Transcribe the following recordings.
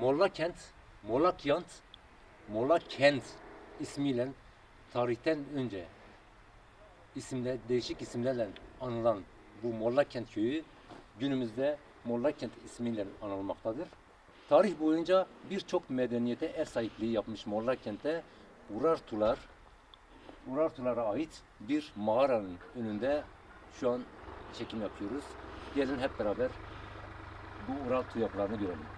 Molla Kent, Molla Kent, Molla Kent ismiyle tarihten önce isimle değişik isimlerle anılan bu Molla Kent köyü günümüzde Molla Kent ismiyle anılmaktadır. Tarih boyunca birçok medeniyete ev sahipliği yapmış Molla Kent'te Urartular, Urartulara ait bir mağaranın önünde şu an çekim yapıyoruz. Gelin hep beraber bu Urartu yapılarını görelim.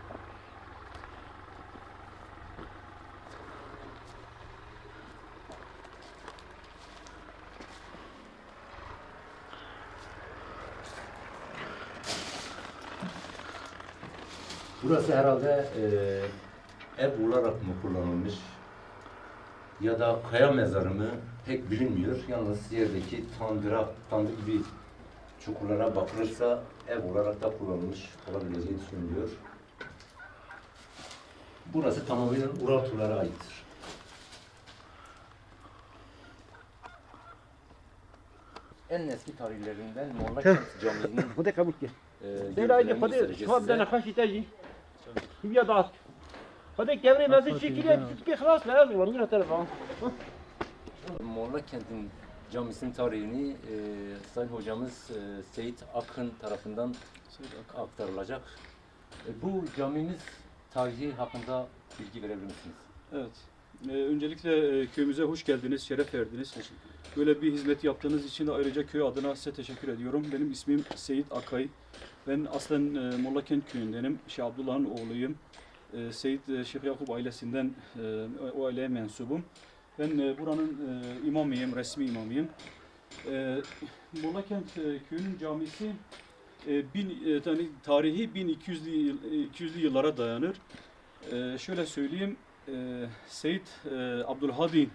Burası herhalde e, ev olarak mı kullanılmış ya da kaya mezarı mı pek bilinmiyor. Yalnız yerdeki tandıra, tandır gibi çukurlara bakılırsa ev olarak da kullanılmış olabileceği düşünülüyor. Burası tamamen Uraturlara aittir. En eski tarihlerinden Moğollar Camisi'nin Bu da kabul ki. Ben ayrıca hadi, şu abdana kaç itacı. هي ضعت خذ كاميرا ما زلت شيء كده تسكي خلاص لا يلا ورينا تلفون Molla Kent'in camisinin tarihini e, Sayın Hocamız e, Seyit Akın tarafından aktarılacak. E, bu camimiz tarihi hakkında bilgi verebilir misiniz? Evet. Ee, öncelikle e, köyümüze hoş geldiniz, şeref verdiniz. Böyle bir hizmet yaptığınız için de ayrıca köy adına size teşekkür ediyorum. Benim ismim Seyit Akay. Ben aslen e, Mollakent köyündenim. Şeyh Abdullah'ın oğluyum. E, Seyit e, Şeyh Yakup ailesinden e, o aileye mensubum. Ben e, buranın e, imamıyım, resmi imamıyım. E, Mollakent e, köyünün camisi e, bin, e, tani- tarihi 1200'lü yıl- 200'lü yıllara dayanır. E, şöyle söyleyeyim, e, Seyyid e, Abdülhadi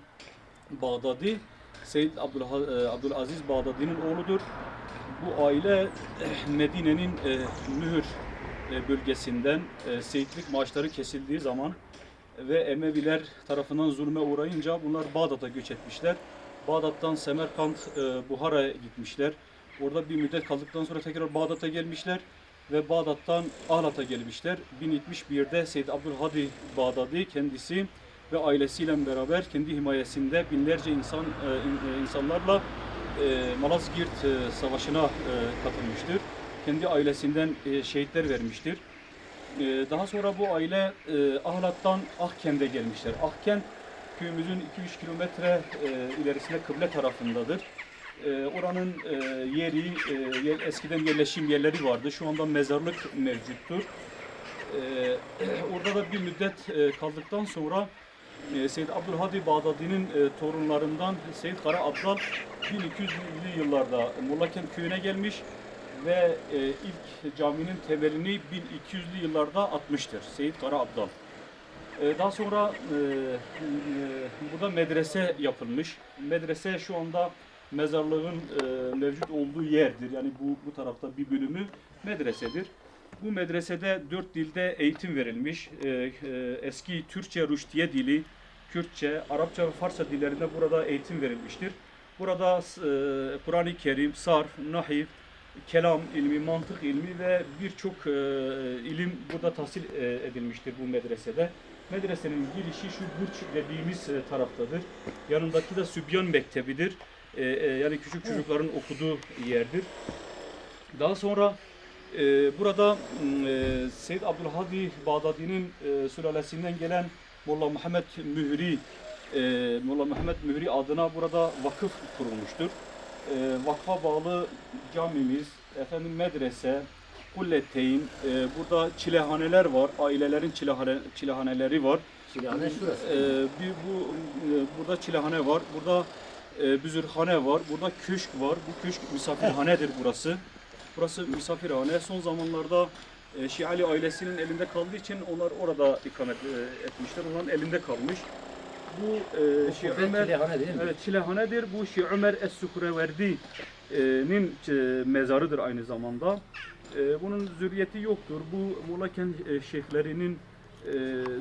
Bağdadi, Seyyid Abdülha, e, Abdülaziz Bağdadi'nin oğludur. Bu aile eh, Medine'nin e, Mühür e, bölgesinden e, seyitlik maaşları kesildiği zaman ve Emeviler tarafından zulme uğrayınca bunlar Bağdat'a göç etmişler. Bağdat'tan Semerkant, e, Buhara'ya gitmişler. Orada bir müddet kaldıktan sonra tekrar Bağdat'a gelmişler ve Bağdat'tan Ahlat'a gelmişler. 1071'de Seyyid Abdülhadi Bağdadi kendisi ve ailesiyle beraber kendi himayesinde binlerce insan e, in- insanlarla e, Malazgirt e, Savaşı'na e, katılmıştır. Kendi ailesinden şehitler vermiştir. Daha sonra bu aile Ahlat'tan Ahkent'e gelmişler. Ahkent köyümüzün 2-3 kilometre ilerisinde kıble tarafındadır. Oranın yeri, yer- eskiden yerleşim yerleri vardı. Şu anda mezarlık mevcuttur. Orada da bir müddet kaldıktan sonra e, Seyyid Abdülhadi Bağdadi'nin e, torunlarından Seyyid Kara Abdal 1200'lü yıllarda Mollakent köyüne gelmiş ve e, ilk caminin temelini 1200'lü yıllarda atmıştır Seyyid Kara Abdal. E, daha sonra burada medrese yapılmış. Medrese şu anda mezarlığın mevcut olduğu yerdir. Yani bu, bu tarafta bir bölümü medresedir. Bu medresede dört dilde eğitim verilmiş. E, e, eski Türkçe, Rüştiye dili, Kürtçe, Arapça ve Farsça dillerinde burada eğitim verilmiştir. Burada e, Kur'an-ı Kerim, sarf, nahiv, kelam ilmi, mantık ilmi ve birçok e, ilim burada tahsil e, edilmiştir bu medresede. Medresenin girişi şu burç dediğimiz e, taraftadır. Yanındaki de Sübyan Mektebidir. E, e, yani küçük çocukların okuduğu yerdir. Daha sonra burada m, e, Seyyid Abdülhadi Bağdadi'nin e, sülalesinden gelen Molla Muhammed Mühri e, Molla Muhammed Mühri adına burada vakıf kurulmuştur. Vakfa bağlı camimiz, efendim medrese, kulletteyn, e, burada çilehaneler var, ailelerin çilehane, çilehaneleri var. Silahane şurası. Ee, bir bu burada çilehane var, burada büzürhane var, burada köşk var. Bu köşk misafirhanedir burası. Burası misafirhane. Son zamanlarda e, Şiali ailesinin elinde kaldığı için onlar orada ikamet e, etmişler. Onların elinde kalmış. Bu e, Şii Ömer Çilehane değil mi? Evet, Çilehanedir. Bu Şii Ömer Es-Sukreverdi'nin e, mezarıdır aynı zamanda. E, bunun zürriyeti yoktur. Bu Mulaken e, şeyhlerinin e,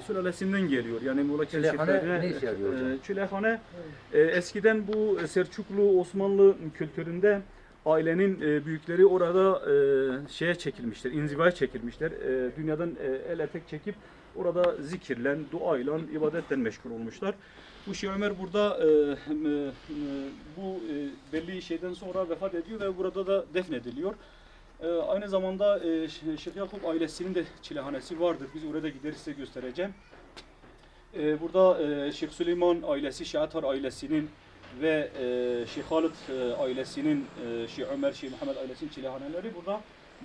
sülalesinden geliyor. Yani Mulaken Çilehane ne işe yarıyor hocam? e, Çilehane e, eskiden bu Selçuklu Osmanlı kültüründe ailenin e, büyükleri orada e, şeye çekilmişler, inzivaya çekilmişler. E, dünyadan e, el etek çekip orada zikirlen, duayla, ibadetle meşgul olmuşlar. Bu Şeyh Ömer burada e, m- bu e, belli şeyden sonra vefat ediyor ve burada da defnediliyor. E, aynı zamanda e, Şeyh Yakup ailesinin de çilehanesi vardır. Biz oraya da gideriz size göstereceğim. E, burada e, Şeyh Süleyman ailesi, Şeyh Atar ailesinin ve e, Şeyh Halit e, ailesinin, e, Şeyh Ömer, Şeyh Muhammed ailesinin çilehaneleri burada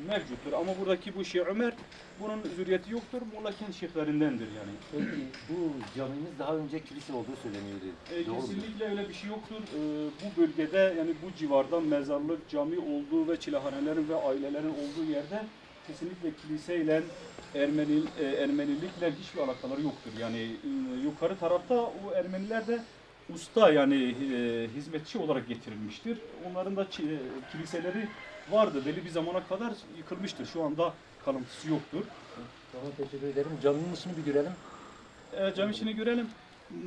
mevcuttur. Ama buradaki bu Şeyh Ömer bunun zürriyeti yoktur. Molla Kent şeyhlerindendir yani. Peki bu camimiz daha önce kilise olduğu söyleniyordu. E, Doğru kesinlikle öyle bir şey yoktur. E, bu bölgede yani bu civarda mezarlık, cami olduğu ve çilehanelerin ve ailelerin olduğu yerde kesinlikle kiliseyle Ermeni, e, Ermenilikle hiçbir alakaları yoktur. Yani e, yukarı tarafta o Ermeniler de usta yani e, hizmetçi olarak getirilmiştir. Onların da e, kiliseleri vardı. Belli bir zamana kadar yıkılmıştır. Şu anda kalıntısı yoktur. Tamam teşekkür ederim. Caminin içini bir görelim. E, cam içini görelim.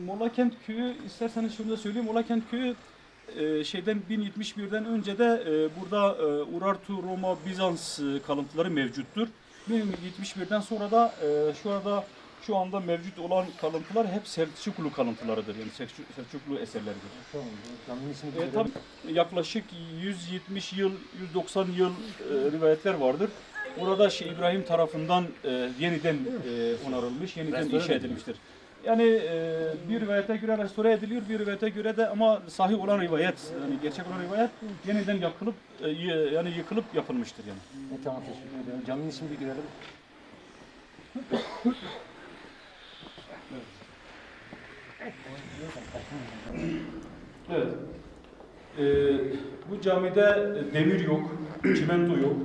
Mollakent köyü isterseniz şunu da söyleyeyim. Mollakent köyü e, şeyden 1071'den önce de e, burada e, Urartu, Roma, Bizans e, kalıntıları mevcuttur. 1071'den sonra da e, şu anda şu anda mevcut olan kalıntılar hep Selçuklu kalıntılarıdır. Yani Selçuk- Selçuklu eserleridir. Tamam. E, tabii yaklaşık 170 yıl, 190 yıl e, rivayetler vardır. Burada şey İbrahim tarafından e, yeniden e, onarılmış, yeniden inşa mi edilmiştir. Yani e, bir rivayete göre restore ediliyor, bir rivayete göre de ama sahih olan rivayet, yani gerçek olan rivayet yeniden yakılıp e, yani yıkılıp yapılmıştır yani. E, tamam teşekkür ederim. Caminin bir görelim. Evet. Ee, bu camide demir yok, çimento yok.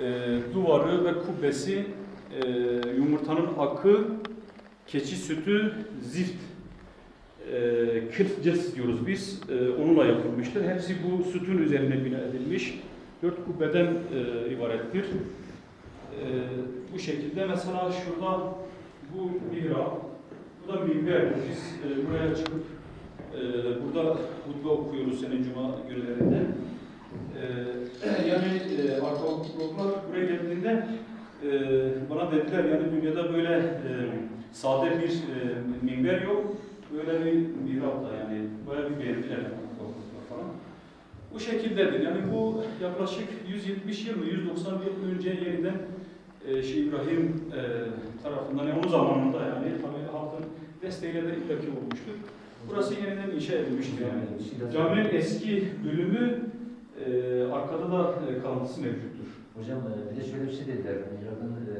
Ee, duvarı ve kubbesi e, yumurtanın akı, keçi sütü, zift, e, kırk cins diyoruz biz. E, onunla yapılmıştır. Hepsi bu sütun üzerine bina edilmiş. Dört kubbeden e, ibarettir. E, bu şekilde mesela şurada bu mihrap, bu da minber. Biz e, buraya çıkıp ee, burada hutbe okuyoruz senin cuma günlerinde. Ee, yani e, arkeologlar buraya geldiğinde e, bana dediler yani dünyada böyle e, sade bir e, minber yok. Böyle bir mihrap da yani böyle bir beğendiler falan. Bu şekildedir. Yani bu yaklaşık 170 yıl mı 190 yıl önce yeniden e, Şeyh İbrahim e, tarafından yani onun zamanında yani tabii halkın desteğiyle de illaki olmuştur. Burası yeniden inşa edilmiştir yani. Caminin eski bölümü e, arkada da e, kalıntısı mevcuttur. Hocam e, bir de şöyle bir şey dediler. Mihrabın e,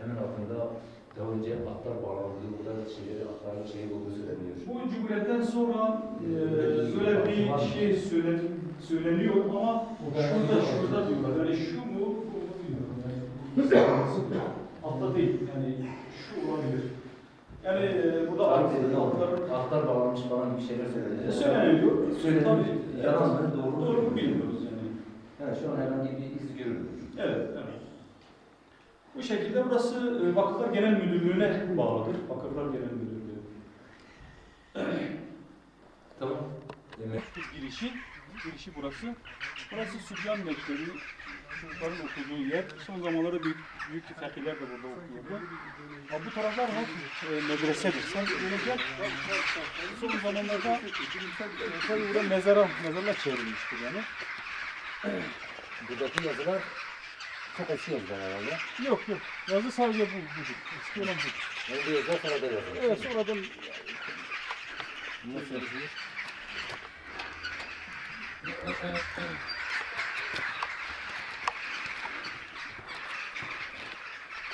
hemen altında daha önce atlar bağlandığı, burada şeyleri, atların şeyi olduğu söyleniyor. Bu Cumhuriyet'ten sonra e, böyle bir şey söylen, söyleniyor ama şurada şurada diyorlar. Yani şu mu bu mu. Yani, altta değil yani şu olabilir. Yani e, burada atlar Atlar bağlanmış falan bir şeyler söyleniyor. söyleniyor. Söyleniyor. Tabii, Yalan mı? Doğru mu? Doğru mu bilmiyoruz yani. Evet, şu an herhangi bir iz görülmüyor. Evet, evet. Bu şekilde burası e, Vakıflar Genel Müdürlüğü'ne bağlıdır. Vakıflar Genel Müdürlüğü. Tamam. Demek. Girişi, girişi burası. Burası Sübyan Mektebi, çocukların okuduğu yer. Son zamanlarda büyük, büyük fakirler de burada okuyordu. Ha, bu taraflar hep e, medresedir. Sen gel. Son zamanlarda e, tabii burada mezara, mezarlar çevrilmiştir yani. Buradaki yazılar çok eski yazılar herhalde. Yok yok, yazı sadece bu, budur. Eski olan budur. Yani bu yazılar sonradan yazılmış. Evet, sonradan Nasıl yazılmış?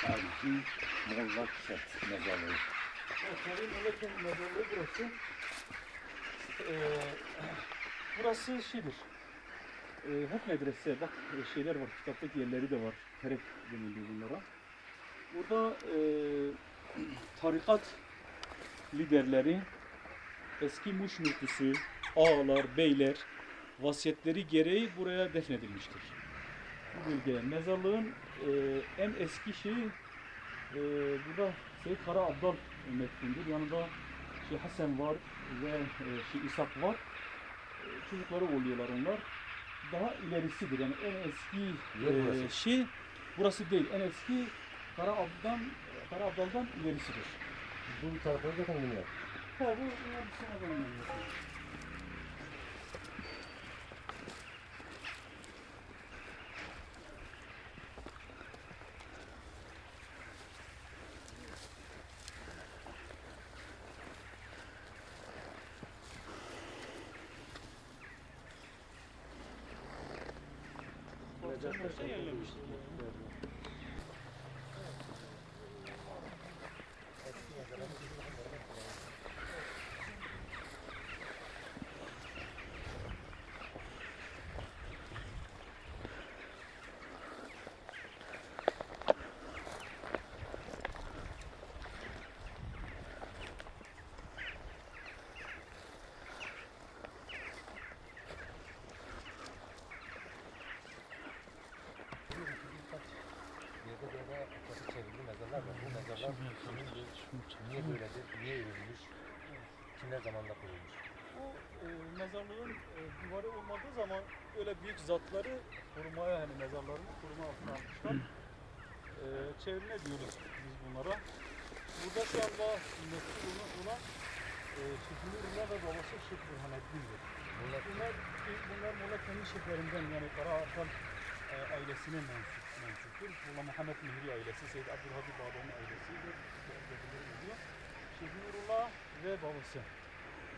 Tarihi Molla Kent mezarlığı. Tarihin Melekin mezarlığı burası. Ee, burası şeydir. Ee, hep medrese. Bak e, şeyler var. Kitaptaki yerleri de var. Terek deniliyor bunlara. Burada e, tarikat liderleri, eski Muş müftüsü, ağalar, beyler vasiyetleri gereği buraya defnedilmiştir. Bu bölgeye. Mezarlığın e, en eski şeyi e, burada Seyyid Kara Abdal metnidir. Yanında şey Hasan var ve e, şey İshak var. E, çocukları oluyorlar onlar. daha ilerisidir. Yani en eski e, şey burası değil. En eski Kara Abdal'dan Kara Abdal'dan ilerisidir. Bu tarafı zaten bilmiyor. Ha bu bunlar sonradan geliyor. Yerde böyle kapı çevrili mezarlar Bu mezarlar niye böyledir, niye örülmüş, kimler zamanında kurulmuş? Bu e, mezarlığın e, duvarı olmadığı zaman öyle büyük zatları korumaya hani mezarlarını koruma altına almışlar. E, çevrine diyoruz biz bunlara. Burada şu anda meşhur olan, e, Nurullah ve babası Şıkkı Burhanettin'dir. Bunlar Bunlar, bunlar Molla kendi şıklarından yani Kara Arkan e, ailesine mensup, mensuptur. Molla Muhammed Mihri ailesi, Seyyid Abdülhabib Bağdam'ın ailesidir. Şıkkı Nurullah ve babası.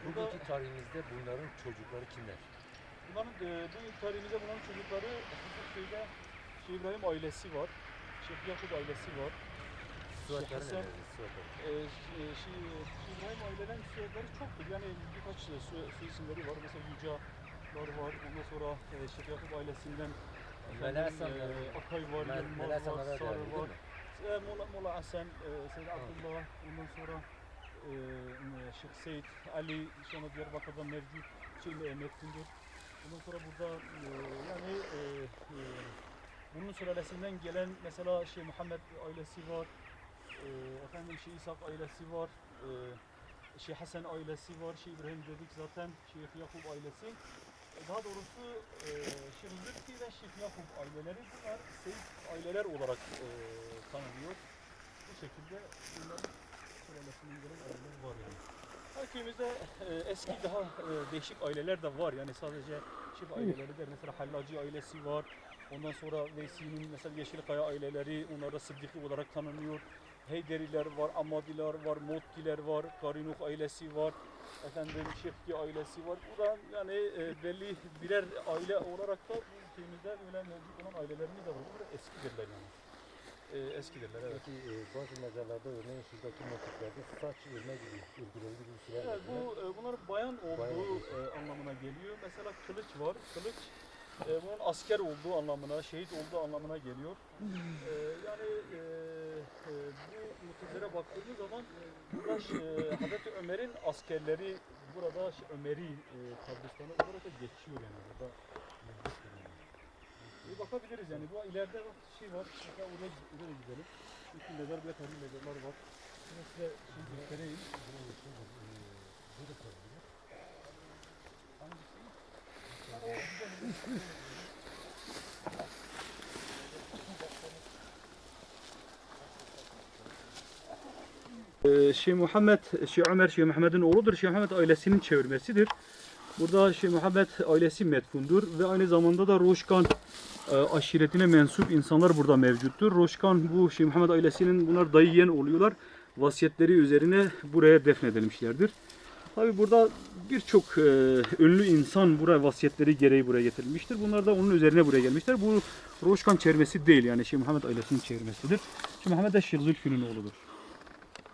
Bugünkü tarihimizde bunların çocukları kimler? bunların e, bu tarihimizde bulunan çocukları Köyde Şeyh İbrahim ailesi var. Şeyh Yakup ailesi var. Suatları Hasan-. E, Ş- e, Şeyh Şeyh İbrahim aileden soyadları çoktur. Yani birkaç e, soy, soy isimleri var. Mesela Yücalar var. Ondan sonra e, Şeyh Yakup ailesinden E, Akay var, Mel- Yılmaz Mele var, Hasanlara Sarı değerli değil var. mi? E, Mola, Mola Hasan, e, Seyyid Abdullah, ondan sonra e, Şeyh Seyyid Ali, sonra Diyarbakır'da mevcut e, Meftundur. Ondan sonra burada e, yani bunun sülalesinden gelen mesela şey Muhammed ailesi var, efendim şey İshak ailesi var, şey Hasan ailesi var, şey İbrahim dedik zaten, şey Yakup ailesi. Daha doğrusu e, Zülfü ve Şeyh Yakup aileleri bunlar Seyit aileler olarak e, tanınıyor. Bu şekilde bunların sülalesinden gelen aileler var yani. Köyümüzde e, eski daha e, değişik aileler de var yani sadece çift aileleri de mesela Hallacı ailesi var. Ondan sonra Veysi'nin mesela Yeşilkaya aileleri onlar da Sıddıkı olarak tanınıyor. Heyderiler var, Amadiler var, Mottiler var, Karinuk ailesi var. Efendim Şefki ailesi var. Bu da yani e, belli birer aile olarak da bu köyümüzde öyle mevcut olan ailelerimiz de var. Bunlar eskidirler yani. E, eskidirler evet. Peki e, bazı mezarlarda örneğin şuradaki motiflerde saç örme gibi ilgilendiği gibi şeyler Evet, bu e, bunlar bayan olduğu Bayan e, anlamına geliyor. Mesela kılıç var. Kılıç e, bunun asker olduğu anlamına, şehit olduğu anlamına geliyor. E, yani e, e, bu mutezelere baktığımız zaman burada e, Hazreti Ömer'in askerleri burada şey, Ömer'i e, kabristanı olarak da geçiyor yani burada. Bir bakabiliriz yani. Bu ileride bak şey var. Mesela oraya, oraya gidelim. Çünkü mezar bile tarihi mezarlar var. Şimdi size şey göstereyim. Ee, Şeyh Muhammed, Şeyh Ömer, Şeyh Muhammed'in oğludur. Şeyh Muhammed ailesinin çevirmesidir. Burada Şeyh Muhammed ailesi metfundur ve aynı zamanda da Roşkan e, aşiretine mensup insanlar burada mevcuttur. Roşkan bu Şeyh Muhammed ailesinin bunlar dayı yeğen oluyorlar. Vasiyetleri üzerine buraya defnedilmişlerdir. Tabi burada birçok e, ünlü insan buraya vasiyetleri gereği buraya getirilmiştir. Bunlar da onun üzerine buraya gelmişler. Bu Roşkan çevirmesi değil yani Şeyh Muhammed ailesinin çevirmesidir. Şeyh Muhammed de Şeyh Zülfü'nün oğludur.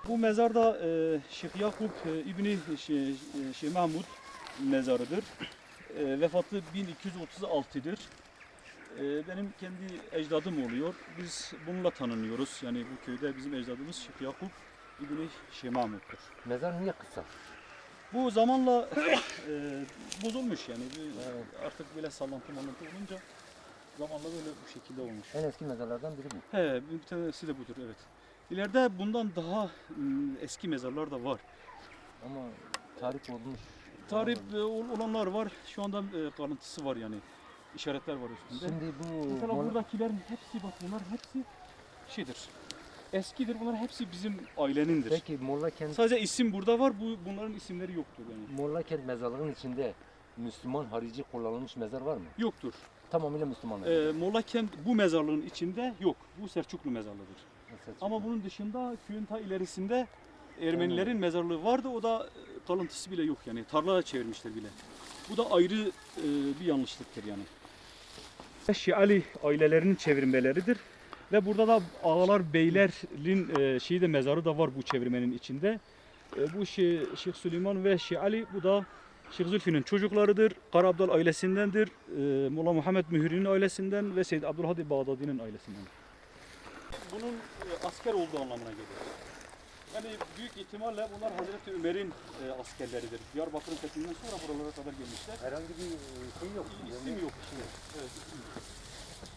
Bu mezarda e, Şeyh Yakup e, İbni Şeyh, e, Şeyh Mahmud mezarıdır. E, vefatı 1236'dır. E, benim kendi ecdadım oluyor. Biz bununla tanınıyoruz. Yani bu köyde bizim ecdadımız Şeyh Yakup İbni Şeyh Mahmud'dur. Mezar niye kısa? Bu zamanla e, bozulmuş yani. Bir- Artık böyle sallantı mallantı olunca zamanla böyle bu şekilde olmuş. En eski mezarlardan biri bu. He, bir tanesi de budur evet. İleride bundan daha mm, eski mezarlar da var. Ama tarih olmuş. Tarih ol- olanlar var. Şu anda e, kalıntısı var yani. işaretler var üstünde. Şimdi bu Mesela buradakilerin hepsi bak bunlar hepsi şeydir. Eskidir. Bunlar hepsi bizim ailenindir. Peki Molla Kent, Sadece isim burada var. Bu bunların isimleri yoktur yani. Molla Kent mezarlığının içinde Müslüman harici kullanılmış mezar var mı? Yoktur. Tamamıyla Müslüman. Ee, Molla Kent bu mezarlığın içinde yok. Bu Selçuklu mezarlığıdır. Ama bunun dışında köyün ta ilerisinde Ermenilerin mezarlığı vardı. O da e, kalıntısı bile yok yani. Tarlaya çevirmişler bile. Bu da ayrı e, bir yanlışlıktır yani. Şiali ailelerinin çevirmeleridir. Ve burada da ağalar beylerin e, şeyi de mezarı da var bu çevirmenin içinde. E, bu şey, Şeyh Süleyman ve Şiali bu da Şeyh Zülfü'nün çocuklarıdır. Kara Abdal ailesindendir. E, Molla Muhammed Mühür'ün ailesinden ve Seyyid Abdülhadi Bağdadi'nin ailesinden. Bunun e, asker olduğu anlamına gelir. Yani büyük ihtimalle bunlar Hazreti Ömer'in e, askerleridir. Diyarbakır'ın fethinden sonra buralara kadar gelmişler. herhangi bir şey yok. İsim yok. Evet, isim yok.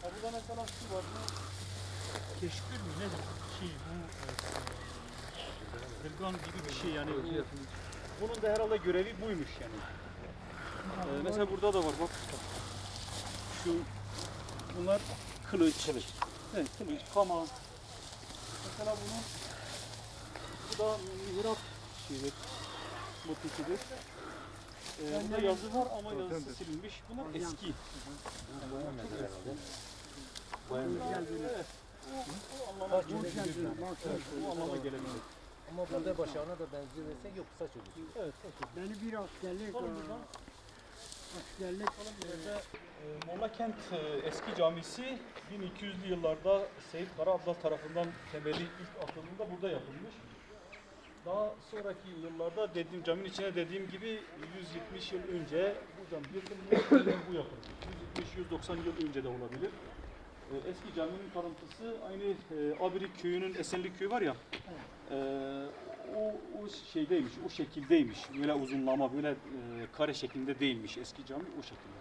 Ha, burada mesela şu var. Keşkül mü nedir? Şey, bu e, gibi bir şey yani. Bu, bunun da herhalde görevi buymuş yani. E, mesela burada da var bak. Şu bunlar kılıç. Kılıç. Evet, kılıç, kama. Mesela bunun bu da mihrap şeydir. Motifidir. Ee, burada yazı var ama yazısı silinmiş. Bunlar eski. Evet. O, o anlama gelebilir. Bu anlama gelebilir. Ama burada başağına da benziyor desek yok saç olur. Evet. Beni bir askerlik, Sorun buradan. Askerlik Burada, e, Molla Kent e, eski camisi 1200'lü yıllarda Seyyid Kara Abdal tarafından temeli ilk atıldığında burada yapılmış. Daha sonraki yıllarda dediğim caminin içine dediğim gibi 170 yıl önce bu cam yıkılmış, bu yapılmış. 170-190 yıl önce de olabilir. E, eski caminin kalıntısı aynı e, Abirik köyünün Esenlik köyü var ya. e, o, o şeydeymiş, o şekildeymiş. Böyle uzunlama, böyle e, kare şeklinde değilmiş eski cami o şekilde.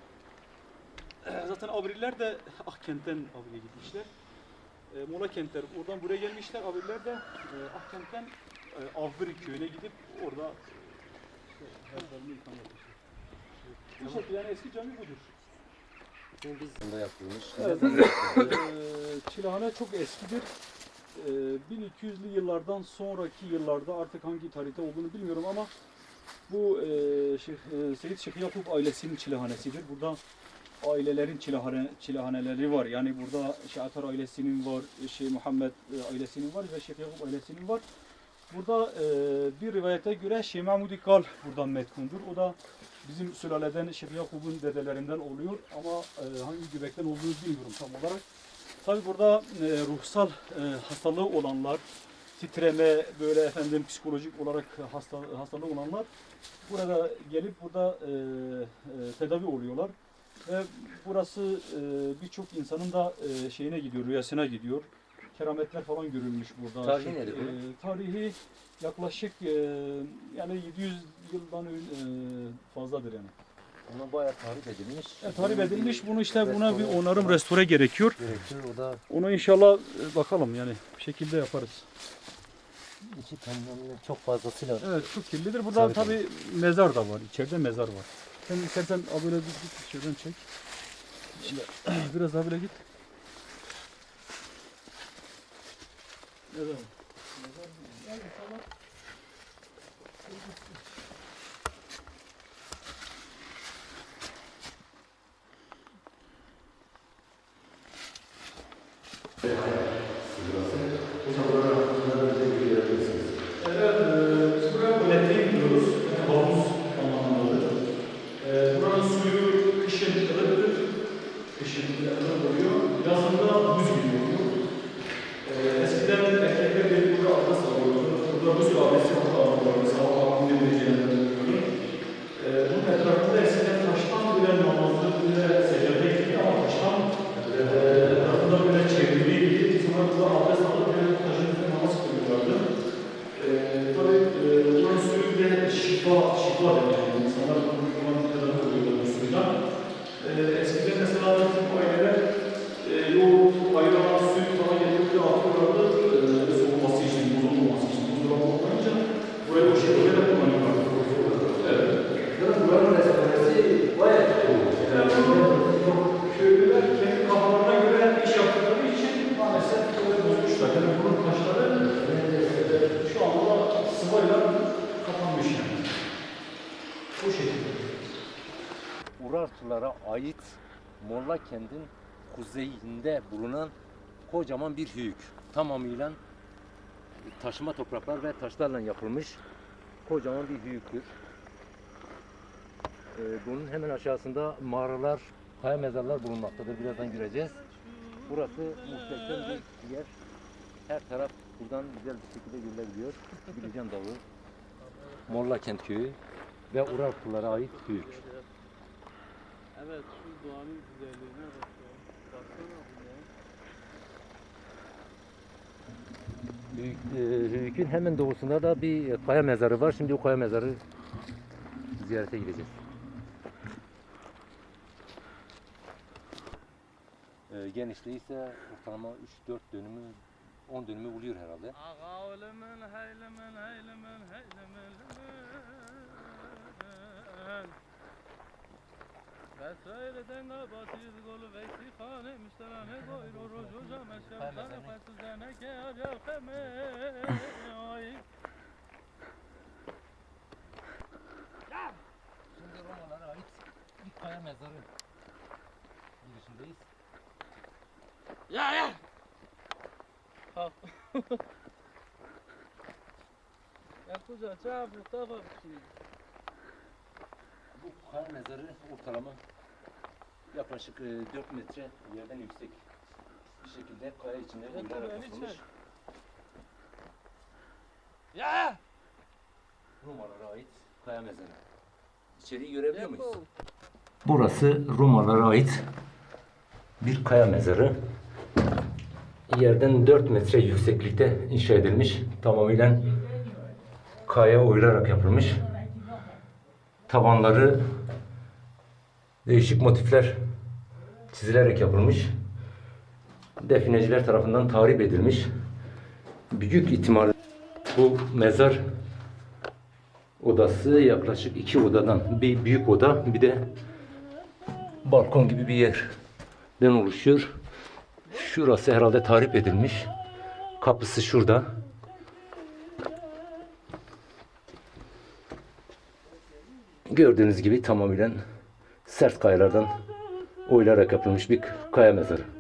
E, Zaten Abriler de Akkent'ten Abri'ye gitmişler. E, Mola kentler oradan buraya gelmişler. Abriler de e, Akkent'ten e, Avbiri köyüne gidip orada etmişler. Bu şekilde yani eski cami budur. Biz yapılmış. Evet. Çilahane çok eskidir. Eee, 1200'lü yıllardan sonraki yıllarda artık hangi tarihte olduğunu bilmiyorum ama bu eee Şeyh, eee, Seyyid Şeyh Yakup ailesinin çilehanesidir. Burada ailelerin çilahane, çilehaneleri var. Yani burada Şaatar ailesinin var, Şeyh Muhammed eee, ailesinin var ve Şeyh Yakup ailesinin var. Burada eee, bir rivayete göre Şeyh Mahmud Kal buradan metkundur. O da bizim sülaleden Şeyh Yakup'un dedelerinden oluyor ama e, hangi göbekten olduğunu bilmiyorum tam olarak. Tabi burada e, ruhsal e, hastalığı olanlar, titreme böyle efendim psikolojik olarak hasta, hastalığı olanlar burada gelip burada e, e, tedavi oluyorlar. Ve burası e, birçok insanın da e, şeyine gidiyor, rüyasına gidiyor. Kerametler falan görülmüş burada. Tarihi Şey, nedir e, tarihi yaklaşık e, yani 700 yıldan e, fazladır yani. Ona bayağı tarif edilmiş. E, tarif edilmiş. Bunu işte buna bir onarım, restore gerekiyor. Gerekiyor. O da Onu inşallah e, bakalım yani bir şekilde yaparız. içi tamamen çok fazlasıyla Evet çok kirlidir. Burada Tabii, tabi mezar da var. İçeride mezar var. Sen istersen böyle bir git şuradan çek. Şimdi biraz daha böyle git. Evet. Biz buraya bileti diyoruz. Havuz anlamındadır. Ee, buranın suyu kışın ılıktır. Kışın ılık oluyor. Yazında buz gibi oluyor. Ee, eskiden erkekler gelip burada abdest alıyordu. Burada buz abdesti alıyorlar. Mesela o hakkında vereceğini biliyorum. Ee, bunun etrafında eskiden taştan böyle namazlı böyle secde gibi ama taştan e, etrafında böyle çevriliydi. İnsanlar burada abdest alıp böyle taşın üstüne namaz kılıyorlardı. Ee, tabii e, buranın suyu bir de şifa, şifa demek. Yani insanlar bunu kullanıp tedavi oluyorlar bu suyla. Ee, eskiden mesela bizim aileler e, yoğurt, ayran, süt falan getirip de atıyorlardı. E, soğuması için, bozulmaması için. Buzdolabı olmayınca Urartulara ait Molla Kent'in kuzeyinde bulunan kocaman bir hüyük. Tamamıyla taşıma topraklar ve taşlarla yapılmış kocaman bir hüyüktür. Ee, bunun hemen aşağısında mağaralar, kaya mezarlar bulunmaktadır. Birazdan göreceğiz. Burası muhteşem bir yer. Her taraf buradan güzel bir şekilde görülebiliyor. Bileceğim Dağı, Molla Kent Köyü ve Urartulara ait hüyük. Evet şu doğanın güzelliğine bak ya. Baksana bu ya. Hüyük, e, Hüyük'ün hemen doğusunda da bir kaya mezarı var. Şimdi o kaya mezarı ziyarete gideceğiz. E, genişliği ise ortalama 3-4 dönümü 10 dönümü buluyor herhalde. Ağa ölümün heylimin Vesaireden abatiz golü veysi khane müsterane goyru rucu came şevkane fesizene ke arya kheme ay Şimdi Romalara ait bir kaya mezarı girişindeyiz. Ya ya Kalk Ya kuca çabuk tava biçin Bu kaya mezarı ortalama yaklaşık e, 4 metre yerden yüksek bir şekilde kaya içinde yapılmış. çek. Ya Romalara ait kaya mezarı. İçeriği görebiliyor muyuz? Burası Romalara ait bir kaya mezarı. Yerden 4 metre yükseklikte inşa edilmiş. Tamamıyla kaya oyularak yapılmış. Tavanları değişik motifler çizilerek yapılmış. Defineciler tarafından tahrip edilmiş. Büyük ihtimal bu mezar odası yaklaşık iki odadan bir büyük oda bir de balkon gibi bir yerden oluşuyor. Şurası herhalde tahrip edilmiş. Kapısı şurada. Gördüğünüz gibi tamamen sert kayalardan oyularak yapılmış bir kaya mezarı.